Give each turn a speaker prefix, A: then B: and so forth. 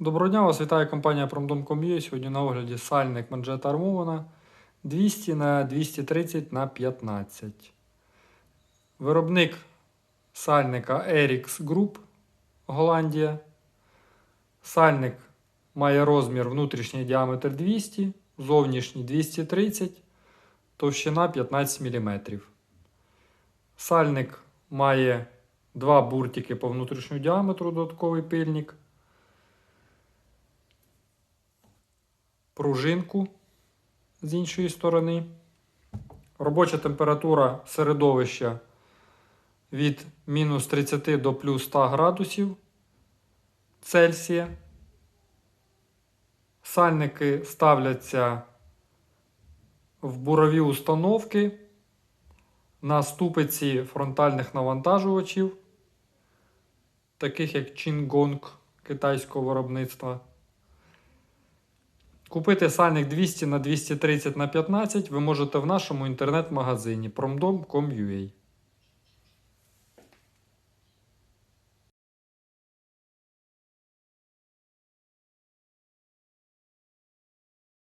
A: Доброго дня, вас вітає компанія Promdom.com.ua. Сьогодні на огляді сальник манжета армована 200 на 230 на 15. Виробник сальника Erix Group Голландія. Сальник має розмір внутрішній діаметр 200, зовнішній 230, товщина 15 мм. Сальник має два буртики по внутрішньому діаметру, додатковий пильник. Пружинку з іншої сторони. Робоча температура середовища від мінус 30 до плюс 100 градусів Цельсія. Сальники ставляться в бурові установки на ступиці фронтальних навантажувачів, таких як Chingong китайського виробництва. Купити сальник 200 на 230 на 15 ви можете в нашому інтернет-магазині promdom.com.ua.